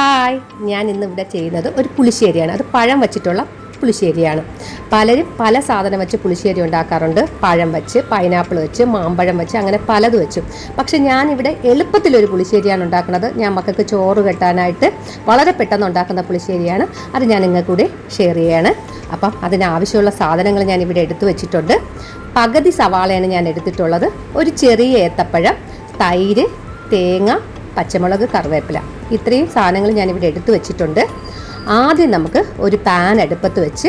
Hi. ഞാൻ ഇന്ന് ഇവിടെ ചെയ്യുന്നത് ഒരു പുളിശ്ശേരിയാണ്. അത് പഴം വെച്ചിട്ടുള്ള പുളിശ്ശേരിയാണ്. പലരും പല സാധനം വെച്ച് പുളിശ്ശേരി ഉണ്ടാക്കാറുണ്ട്. പഴം വെച്ച് പൈനാപ്പിൾ വെച്ച് മാമ്പഴം വെച്ച് അങ്ങനെ പലത് വെച്ചു. പക്ഷെ ഞാനിവിടെ എളുപ്പത്തിലൊരു പുളിശ്ശേരിയാണ് ഉണ്ടാക്കുന്നത്. ഞാൻ മക്കൾക്ക് ചോറ് കെട്ടാനായിട്ട് വളരെ പെട്ടെന്ന് ഉണ്ടാക്കുന്ന പുളിശ്ശേരിയാണ്. അത് ഞാൻ നിങ്ങൾക്ക് കൂടി ഷെയർ ചെയ്യാണ്. അപ്പം അതിനാവശ്യമുള്ള സാധനങ്ങൾ ഞാൻ ഇവിടെ എടുത്തു വെച്ചിട്ടുണ്ട്. പകുതി സവാളയാണ് ഞാൻ എടുത്തിട്ടുള്ളത്. ഒരു ചെറിയ ഏത്തപ്പഴം തൈര് തേങ്ങ പച്ചമുളക് കറിവേപ്പില. ഇത്രയും സാധനങ്ങൾ ഞാനിവിടെ എടുത്തു വെച്ചിട്ടുണ്ട്. ആദ്യം നമുക്ക് ഒരു പാൻ അടുപ്പത്ത് വെച്ച്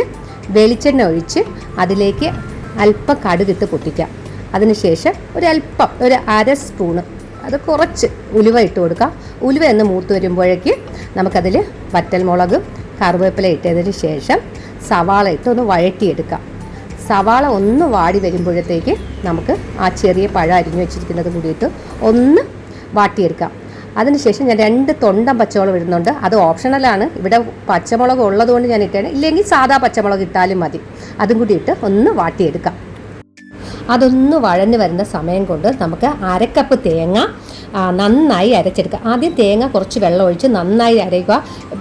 വെളിച്ചെണ്ണ ഒഴിച്ച് അതിലേക്ക് അല്പം കടുകിട്ട് പൊട്ടിക്കാം. അതിനുശേഷം ഒരല്പം ഒരു അര സ്പൂണ് അത് കുറച്ച് ഉലുവ ഇട്ട് കൊടുക്കാം. ഉലുവ എന്ന് മൂത്ത് വരുമ്പോഴേക്ക് നമുക്കതിൽ വറ്റൽമുളകും കറിവേപ്പില ഇട്ടതിന് ശേഷം സവാള ഇട്ട് ഒന്ന് വഴറ്റിയെടുക്കാം. സവാള ഒന്ന് വാടി വരുമ്പോഴത്തേക്ക് നമുക്ക് ആ ചെറിയ പഴം അരിഞ്ഞു വെച്ചിരിക്കുന്നത് കൂടിയിട്ട് ഒന്ന് വാട്ടിയെടുക്കാം. അതിനുശേഷം ഞാൻ രണ്ട് തൊണ്ടം പച്ചമുളക് ഇടുന്നുണ്ട്. അത് ഓപ്ഷണലാണ്. ഇവിടെ പച്ചമുളക് ഉള്ളതുകൊണ്ട് ഞാൻ ഇട്ടേ ഇല്ലെങ്കിൽ സാധാ പച്ചമുളക് ഇട്ടാലും മതി. അതും കൂടി ഇട്ട് ഒന്ന് വാട്ടിയെടുക്കാം. അതൊന്ന് വഴഞ്ഞു വരുന്ന സമയം കൊണ്ട് നമുക്ക് അരക്കപ്പ് തേങ്ങ നന്നായി അരച്ചെടുക്കുക. ആദ്യം തേങ്ങ കുറച്ച് വെള്ളം ഒഴിച്ച് നന്നായി അരയുക.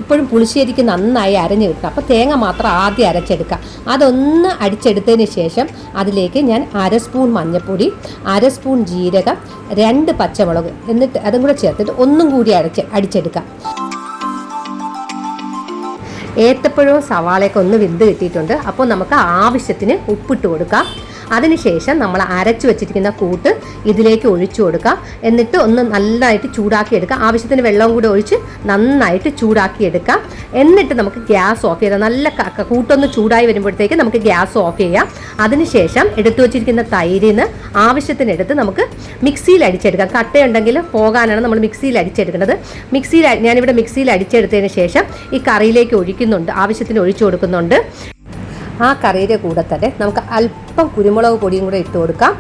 ഇപ്പോഴും പുളിശ്ശേരിക്ക് നന്നായി അരഞ്ഞു കിട്ടുക അപ്പോൾ തേങ്ങ മാത്രം ആദ്യം അരച്ചെടുക്കുക. അതൊന്ന് അടിച്ചെടുത്തതിന് ശേഷം അതിലേക്ക് ഞാൻ അര സ്പൂൺ മഞ്ഞൾപ്പൊടി അര സ്പൂൺ ജീരകം രണ്ട് പച്ചമുളക് എന്നിട്ട് അതും കൂടെ ചേർത്തിട്ട് ഒന്നും കൂടി അരച്ച് അടിച്ചെടുക്കാം ഏത്തപ്പഴവും സവാളയൊക്കെ ഒന്ന് വെന്ത് കിട്ടിയിട്ടുണ്ട്. അപ്പോൾ നമുക്ക് ആവശ്യത്തിന് ഉപ്പിട്ട് കൊടുക്കാം. അതിനുശേഷം നമ്മൾ അരച്ചു വെച്ചിരിക്കുന്ന കൂട്ട് ഇതിലേക്ക് ഒഴിച്ചു കൊടുക്കുക. എന്നിട്ട് ഒന്ന് നന്നായിട്ട് ചൂടാക്കി എടുക്കുക. ആവശ്യത്തിന് വെള്ളവും കൂടി ഒഴിച്ച് നന്നായിട്ട് ചൂടാക്കി എടുക്കുക. എന്നിട്ട് നമുക്ക് ഗ്യാസ് ഓഫ് ചെയ്താൽ നല്ല കൂട്ടൊന്ന് ചൂടായി വരുമ്പോഴത്തേക്ക് നമുക്ക് ഗ്യാസ് ഓഫ് ചെയ്യാം. അതിനുശേഷം എടുത്തു വെച്ചിരിക്കുന്ന തൈരിന് ആവശ്യത്തിനെടുത്ത് നമുക്ക് മിക്സിയിൽ അടിച്ചെടുക്കാം. കട്ടയുണ്ടെങ്കിൽ പോകാനാണ് നമ്മൾ മിക്സിയിൽ അടിച്ചെടുക്കുന്നത്. മിക്സിയിൽ ഞാനിവിടെ മിക്സിയിൽ അടിച്ചെടുത്തതിന് ശേഷം ഈ കറിയിലേക്ക് ഒഴിക്കുന്നുണ്ട്. ആവശ്യത്തിന് ഒഴിച്ചു കൊടുക്കുന്നുണ്ട്. ആ കറിയുടെ കൂടെ തന്നെ നമുക്ക് അല്പം കുരുമുളക് പൊടിയും കൂടെ ഇട്ട് കൊടുക്കാം.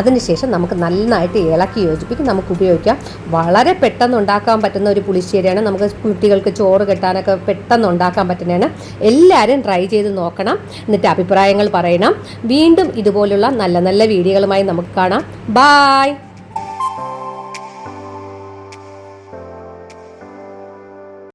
അതിനുശേഷം നമുക്ക് നന്നായിട്ട് ഇളക്കി യോജിപ്പിക്കും നമുക്ക് ഉപയോഗിക്കാം. വളരെ പെട്ടെന്ന് ഉണ്ടാക്കാൻ പറ്റുന്ന ഒരു പുളിശ്ശേരിയാണ്. നമുക്ക് കുട്ടികൾക്ക് ചോറ് കെട്ടാനൊക്കെ പെട്ടെന്ന് ഉണ്ടാക്കാൻ പറ്റുന്നതാണ്. എല്ലാവരും ട്രൈ ചെയ്ത് നോക്കണം. എന്നിട്ട് അഭിപ്രായങ്ങൾ പറയണം. വീണ്ടും ഇതുപോലുള്ള നല്ല നല്ല വീഡിയോകളുമായി നമുക്ക് കാണാം. ബായ്